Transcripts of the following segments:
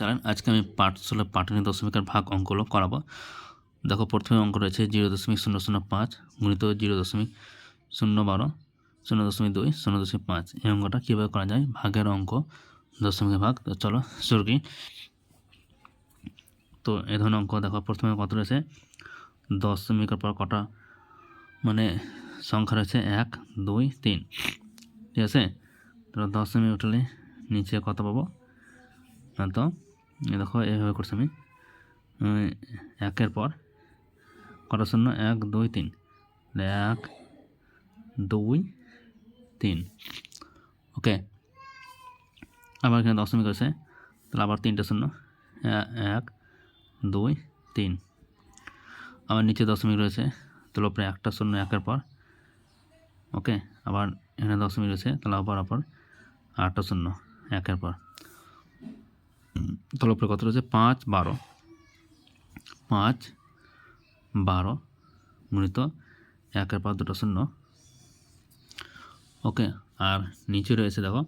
জানেন, আজকে আমি পাঠশালা পাঠানি দশমিকের ভাগ অঙ্কগুলো করাবো। দেখো, প্রথমে অঙ্ক রয়েছে জিরো দশমিক শূন্য শূন্য পাঁচ গুণিত জিরো দশমিক শূন্য বারো শূন্য দশমিক দুই শূন্য দশমিক পাঁচ। এই অঙ্কটা কীভাবে করা যায়? ভাগের অঙ্ক, দশমিকের ভাগ। তো চলো, শুরু করি। তো এ ধরনের অঙ্ক দেখো, প্রথমে কত রয়েছে? দশমিকের পর কটা? মানে সংখ্যা রয়েছে এক, দুই, তিন। ঠিক আছে? তো দশমিক উঠলে নিচে কত পাবো? না তো দেখো, এইভাবে করছি আমি। একের পর কত শূন্য? এক, দুই, তিন। এক, দুই, তিন। ওকে। আবার এখানে দশমিক আছে তাহলে আবার তিনটে শূন্য। এক, দুই, তিন। আবার নিচে দশমিক রয়েছে। তাহলে উপরে একটা শূন্য একের পর। ওকে। আবার এখানে দশমিক রয়েছে। তাহলে আবার আবার আটটা শূন্য একের পর। তাহলে উপরে কত রয়েছে? পাঁচ, বারো। পাঁচ, বারো গুণিত একের পর দুটো শূন্য। ওকে, আর নিচে রয়েছে দেখো।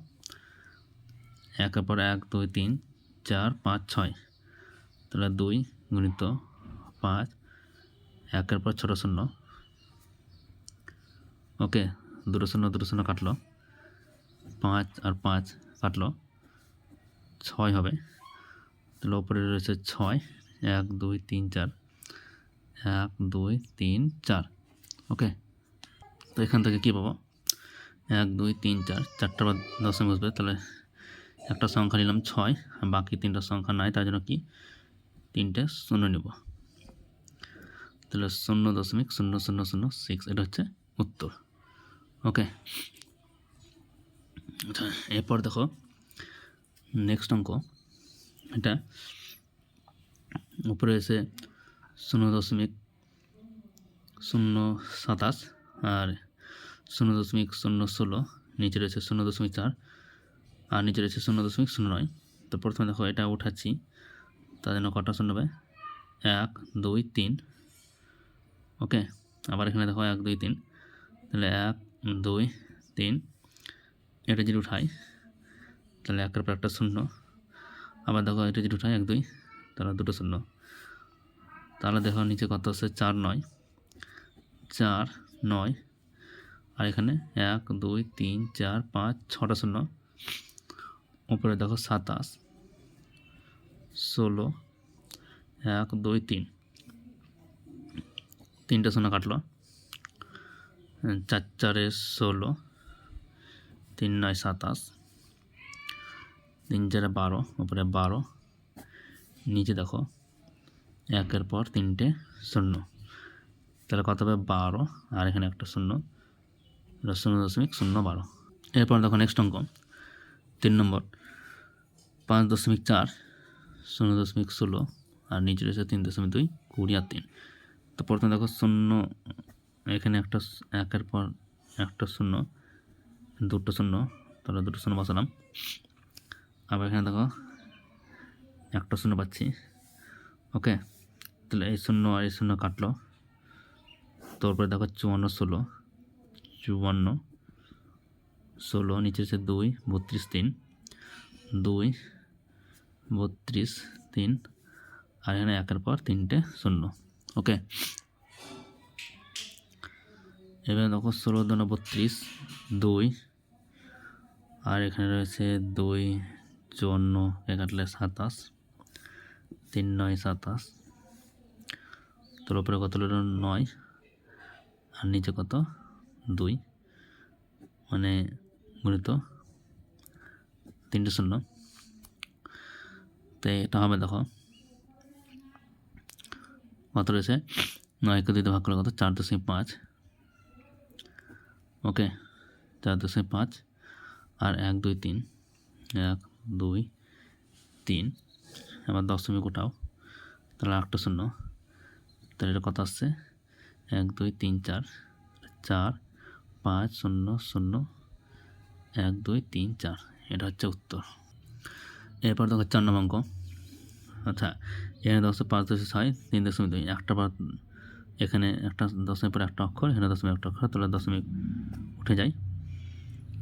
একের পর এক, দুই, তিন, চার, পাঁচ, ছয়। তাহলে দুই গুণিত পাঁচ, একের পর ছোটো শূন্য। ওকে, দুটো শূন্য দুটো শূন্য কাটলো। পাঁচ আর পাঁচ কাটলো। ছয় হবে। তাহলে ওপরে রয়েছে ছয়, এক, দুই, তিন, চার। এক, দুই, তিন, চার। ওকে? তো এখান থেকে কী পাবো? এক, দুই, তিন, চার। চারটা বা দশমিক বসবে, তাহলে একটা সংখ্যা নিলাম ছয়, আর বাকি তিনটা সংখ্যা নাই, তার জন্য কি? তিনটে শূন্য নেব। তাহলে শূন্য দশমিক শূন্য শূন্য শূন্য সিক্স এটা হচ্ছে উত্তর। ওকে? আচ্ছা এরপর দেখো নেক্সট অঙ্ক। এটা। উপরে এসে শূন্য দশমিক, শূন্য সাতাশ আর শূন্য দশমিক শূন্য ষোলো। নিচে রয়েছে শূন্য দশমিক চার আর নিচে রয়েছে শূন্য দশমিক শূন্য নয়। তো প্রথমে দেখো এটা উঠাচ্ছি। তার জন্য কটা শূন্য হবে? এক, দুই, তিন। ওকে, আবার এখানে দেখো এক, দুই, তিন। তাহলে এক, দুই, তিন। এটা যদি উঠাই, তাহলে একের পর একটা শূন্য। আবার দেখো, এটা যদি উঠাই এক, দুই, তাহলে দুটো শূন্য। তাহলে দেখো, নিচে কত হচ্ছে চার, নয়। চার, নয়। আর এখানে এক, দুই, তিন, চার, পাঁচ, ছটা শূন্য। উপরে দেখো, সাতাশ। ষোলো। এক, দুই, তিন। তিনটে শূন্য কাটলো। চার, চারে ষোলো। তিন, নয়, সাতাশ। তিন চারে বারো উপরে বারো, নিচে দেখো, একের পর তিনটে শূন্য। তাহলে কত হবে? বারো, আর এখানে একটা শূন্য শূন্য দশমিক শূন্য বারো। এরপর দেখো নেক্সট অঙ্ক, তিন নম্বর, পাঁচ দশমিক চার, শূন্য দশমিক ষোলো, আর নিচে রয়েছে তিন দশমিক দুই, কুড়ি আর তিন। তো প্রথমে দেখো শূন্য, এখানে একটা একের পর একটা শূন্য, দুটো শূন্য, তাহলে দুটো শূন্য বসালাম। আবার এখানে দেখো, একটা শূন্য পাচ্ছি। ওকে তাহলে এই শূন্য আর এই শূন্য কাটলো। তারপরে দেখো চুয়ান্ন ষোলো চুয়ান্ন ষোলো, নিচে হচ্ছে দুই, বত্রিশ তিন, দুই, বত্রিশ তিন, আর এখানে একের পর তিনটে শূন্য। ওকে এবারে দেখো ষোলো দুনো বত্রিশ, দুই, আর এখানে রয়েছে দুই চুয়ান্ন কাটলে সাতাশ, তিন নয়, সাতাশ। তোর উপরে কত হলো? নয়। আর নিচে কত? দুই। মানে গুণিত তিনটে শূন্য। তো এটা হবে দেখো। কত রয়েছে? নয়কে দুইতে ভাগ করলে কত? চার দশমিক পাঁচ। ওকে, চার দশমিক পাঁচ। আর এক, দুই, তিন। এক দুই, তিন। এবার দশমিক উঠাও তাহলে একটা শূন্য। তাহলে এটা কত আসছে? এক, দুই, তিন, চার। চার, পাঁচ, শূন্য শূন্য। এক, দুই, তিন, চার। এটা হচ্ছে উত্তর। এরপর দেখো চার নম্বর অঙ্ক। আচ্ছা এখানে দশ পাঁচ দশ ছয়, তিন দশমিক দুই। একটা বার এখানে একটা দশমিক পরে একটা অক্ষর, এখানে দশমিক একটা অক্ষর, তাহলে দশমিক উঠে যায়।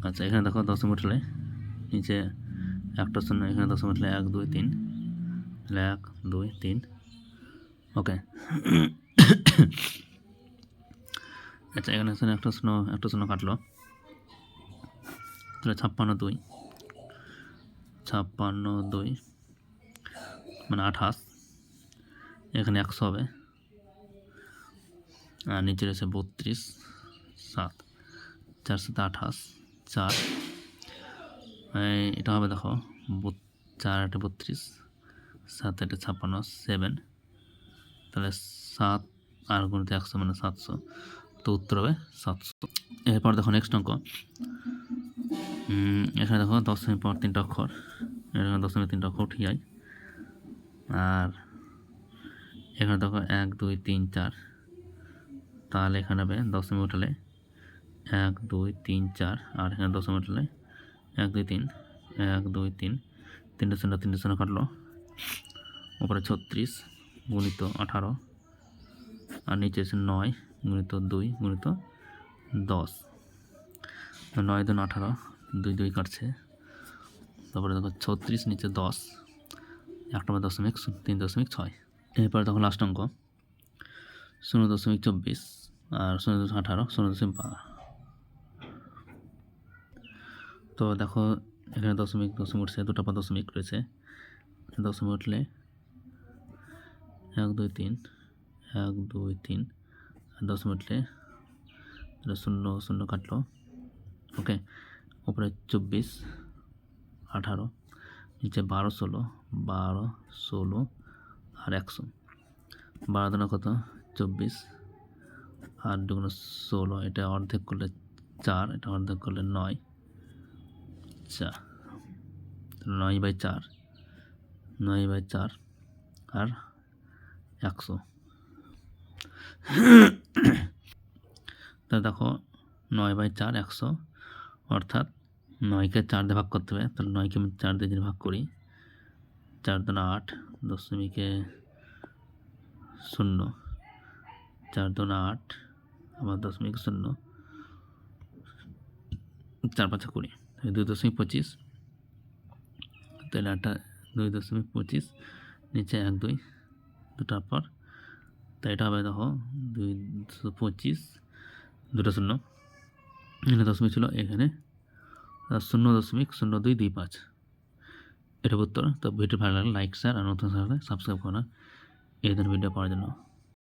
আচ্ছা এখানে দেখো দশমিক উঠলে নিচে একটা শূন্য, এখানে দশমিক উঠলে এক, দুই, তিন। তাহলে এক, দুই, তিন। ওকে। আচ্ছা এখানে এখানে একটা শূন্য একটা শূন্য কাটলো। তাহলে ছাপ্পান্ন, দুই। ছাপ্পান্ন, দুই। মানে আঠাশ। এখানে একশো হবে। আর নিচে রয়েছে বত্রিশ, সাত। চার সাথে আঠাশ, চার। এটা হবে দেখো চার আটে বত্রিশ, সাত আটে ছাপ্পান্ন সেভেন তাহলে সাত আর গুণিত একশো মানে সাতশো। তো উত্তর হবে সাতশো। এরপর দেখো নেক্সট অঙ্ক। এখানে দেখো দশমিক পর তিনটা অক্ষর। এখানে দশমিক তিনটা অক্ষর ঠিক যায়। আর এখানে দেখো এক, দুই, তিন, চার। তাহলে এখানে হবে দশমিক উঠালে এক, দুই, তিন, চার। আর এখানে দশমিক উঠালে এক, দুই, তিন, এক, দুই, তিন, তিনটে শূন্য তিনটে শূন্য কাটলো। উপরে ছত্রিশ, গুণিত আঠারো, আর নিচে এসে নয়, গুণিত দুই, গুণিত দশ। নয় দুন আঠারো, দুই দুই কাটছে। তারপরে দেখো ছত্রিশ, নিচে দশ এক নম্বর দশমিক তিন দশমিক ছয়। এরপরে দেখো লাস্ট অঙ্ক, শূন্য দশমিক চব্বিশ আর শূন্য দশমিক আঠারো, শূন্য দশমিক বারো তো দেখো, এখানে দশমিক দশমিক উঠছে, দুটো পর দশমিক রয়েছে। দশমিক উঠলে এক, দুই, তিন, এক, দুই, তিন দশমিক উঠলে শূন্য শূন্য কাটলো। ওকে, উপরে চব্বিশ, আঠারো, নিচে বারো, ষোলো বারো, ষোলো, আর একশো। বারো দুনা কত? চব্বিশ। আর দুগুণ ষোলো, এটা অর্ধেক করলে চার, এটা অর্ধেক করলে নয়। তাহলে নয় বাই চার, নয় বাই চার আর একশো। তা দেখো, নয় বাই চার একশো, অর্থাৎ নয়কে চার দিয়ে ভাগ করতে হবে, তাহলে নয়কে আমি চার দিয়ে যদি ভাগ করি, চার দুনা আট দশমিকে শূন্য, চার দুনা আট আবার দশমিক শূন্য, চার পাঁচা কুড়ি। দুই দশমিক পঁচিশ তাহলে আটটা দুই দশমিক পঁচিশ, নিচে এক দুই দুটার পর তাই এটা হবে দেখো দুই পঁচিশ, দুটো শূন্য। এখানে দশমিক ছিল, এখানে শূন্য দশমিক, শূন্য দুই দুই পাঁচ। এটা উত্তর, তো ভিডিও ভালো লাগলে লাইক শেয়ার আর নতুন সাবস্ক্রাইব করা এই ধরনের ভিডিও পাওয়ার জন্য।